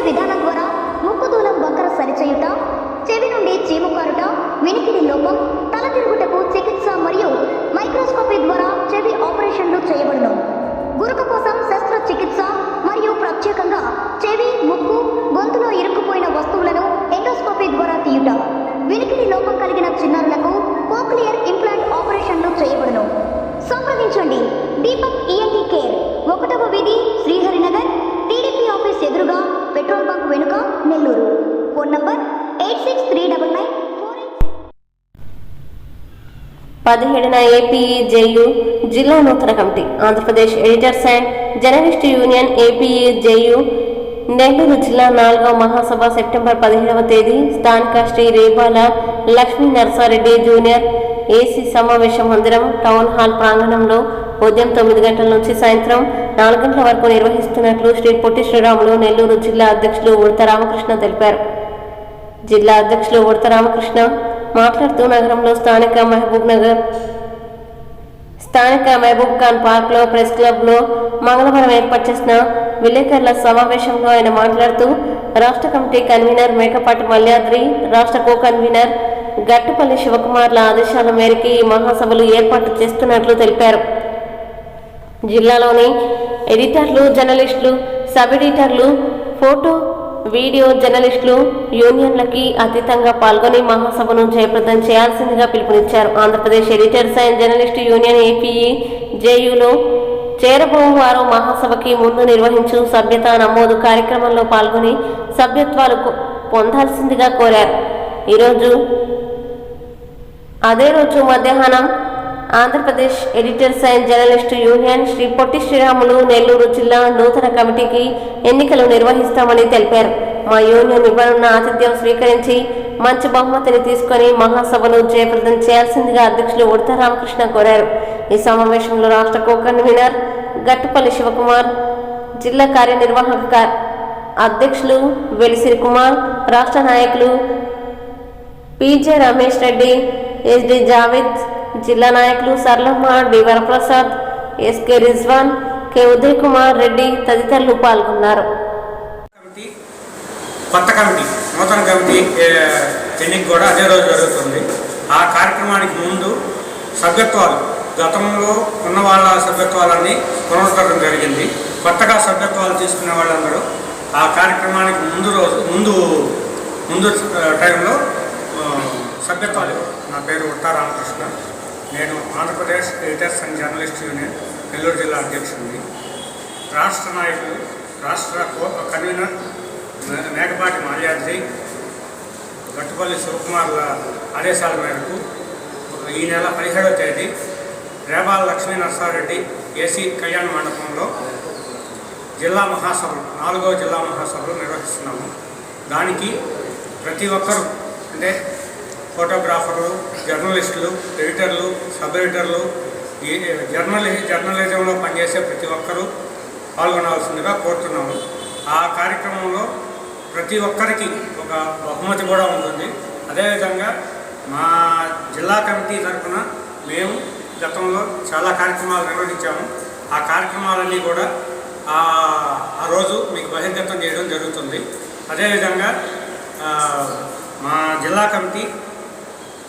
ఈ విధానం ద్వారా ముక్కు దూలం వంకర సరిచేయుట చెవి నుండి చీము కారుట వినికిడి లోపం తల తిరుగుటకు చికిత్స మరియు మైక్రోస్కోపీ ద్వారా చెవి ఆపరేషన్లు చేయబడును. గురక కోసం శస్త్రచికిత్స మరియు ప్రత్యేకంగా చెవి ముక్కు గొంతులో ఇరుక్కుపోయిన వస్తువులను ఎండోస్కోపీ ద్వారా తీయుట వినికిడి లోపం కలిగిన చిన్నారులకు కోక్లియర్ ఇంప్లాంట్ ఆపరేషన్లు చేయబడును. సంప్రదించండి. Deepak phone number eight six three double nine పదిహేడున ఏపీఈజేయు జిల్లా నూతన committee Andhra Pradesh editors and journalist union APEJU Nellore జిల్లా నాలుగవ మహాసభ సెప్టెంబర్ పదిహేడవ తేదీ స్థానిక శ్రీ రేబాల లక్ష్మీ నరసారెడ్డి జూనియర్ ఏసీ సమావేశ మందిరం టౌన్ హాల్ ప్రాంగణంలో ఉదయం తొమ్మిది గంటల నుంచి సాయంత్రం నాలుగు గంటల వరకు నిర్వహిస్తున్నట్లు శ్రీ పొట్టి శ్రీరాములు నెల్లూరు జిల్లా అధ్యక్షులు ఉడత రామకృష్ణ తెలిపారు. జిల్లా అధ్యక్షులు ఉడత రామకృష్ణ మాట్లాడుతూ నగరంలో స్థానిక మహబూబ్ నగర్ స్థానిక మహబూబ్ ఖాన్ పార్క్లో ప్రెస్ క్లబ్లో మంగళవారం ఏర్పాటు చేసిన విలేకరుల సమావేశంలో ఆయన మాట్లాడుతూ రాష్ట్ర కమిటీ కన్వీనర్ మేకపాటి మల్యాద్రి రాష్ట్ర కో కన్వీనర్ గట్టుపల్లి శివకుమార్ల ఆదేశాల మేరకు ఈ మహాసభలు ఏర్పాటు చేస్తున్నట్లు తెలిపారు. జిల్లాలోని ఎడిటర్లు జర్నలిస్టులు సబ్ ఎడిటర్లు ఫోటో వీడియో జర్నలిస్టులు యూనియన్లకి అతీతంగా పాల్గొని మహాసభను జయప్రదం చేయాల్సిందిగా పిలుపునిచ్చారు. Andhra Pradesh editors and journalist union APE జేయూలో చేరబోవు వారు మహాసభకి ముందు నిర్వహించు సభ్యత నమోదు కార్యక్రమంలో పాల్గొని సభ్యత్వాలు పొందాల్సిందిగా కోరారు. ఈరోజు అదే రోజు మధ్యాహ్నం Andhra Pradesh editors and journalist union Shri Potti Sriramulu Nellore జిల్లా నూతన కమిటీకి ఎన్నికలు నిర్వహిస్తామని తెలిపారు. మా యూనియన్ ఇవ్వనున్న ఆతిథ్యం స్వీకరించి మంచి బహుమతిని తీసుకొని మహాసభను జయప్రదం చేయాల్సిందిగా అధ్యక్షులు ఉడత రామకృష్ణ కోరారు. ఈ సమావేశంలో రాష్ట్ర కో కన్వీనర్ గట్టుపల్లి శివకుమార్ జిల్లా కార్యనిర్వాహక అధ్యక్షులు వెలిసిరి కుమార్ రాష్ట్ర నాయకులు పిజే రమేష్ రెడ్డి ఎస్డి జావేద్ జిల్లా నాయకులు Sarlamma D Varaprasad SK Rizwan K Uday Kumar Reddy తదితరులు పాల్గొన్నారు. కొత్త కమిటీ నూతన కమిటీ ఏ, ఎన్నిక కూడా అదే రోజు జరుగుతుంది. ఆ కార్యక్రమానికి ముందు సభ్యత్వాలు గతంలో ఉన్న వాళ్ళ సభ్యత్వాలన్నీ పునరుద్ధరణ జరిగింది. కొత్తగా సభ్యత్వాలు తీసుకునే వాళ్ళందరూ ఆ కార్యక్రమానికి ముందు రోజు ముందు ముందు టైంలో సభ్యత్వాలు నా పేరు ఉట్టా రామకృష్ణ. నేను Andhra Pradesh editors and journalist union Nellore జిల్లా అధ్యక్షుడిని. రాష్ట్ర నాయకులు రాష్ట్ర కన్వీనర్ మేకపాటి మాల్యాద్రి గట్టుపల్లి శివకుమార్ల ఆదేశాల మేరకు ఈ నెల పదిహేడవ తేదీ రేబాల లక్ష్మీ నరసారెడ్డి ఏసీ కళ్యాణ మండపంలో జిల్లా మహాసభలు నాలుగో జిల్లా మహాసభలు నిర్వహిస్తున్నాము. దానికి ప్రతి ఒక్కరూ అంటే ఫోటోగ్రాఫర్లు జర్నలిస్టులు ఎడిటర్లు సబ్ ఎడిటర్లు జర్నలి జర్నలిజంలో పనిచేసే ప్రతి ఒక్కరూ పాల్గొనాల్సిందిగా కోరుతున్నాము. ఆ కార్యక్రమంలో ప్రతి ఒక్కరికి ఒక బహుమతి కూడా ఉంటుంది. అదేవిధంగా మా జిల్లా కమిటీ తరఫున మేము గతంలో చాలా కార్యక్రమాలు నిర్వహించాము. ఆ కార్యక్రమాలన్నీ కూడా ఆ ఆ రోజు మీకు బహిర్గతం చేయడం జరుగుతుంది. అదేవిధంగా మా జిల్లా కమిటీ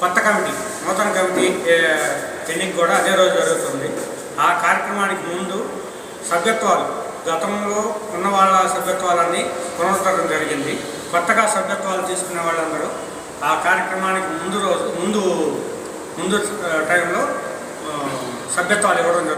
కొత్త కమిటీ నూతన కమిటీ ఏ, ఎన్నిక కూడా అదే రోజు జరుగుతుంది. ఆ కార్యక్రమానికి ముందు సభ్యత్వాలు గతంలో ఉన్న వాళ్ళ సభ్యత్వాలన్నీ పునరుద్ధరణ జరిగింది. కొత్తగా సభ్యత్వాలు తీసుకునే వాళ్ళందరూ ఆ కార్యక్రమానికి ముందు రోజు ముందు ముందు టైంలో సభ్యత్వాలు ఇవ్వడం జరుగుతుంది.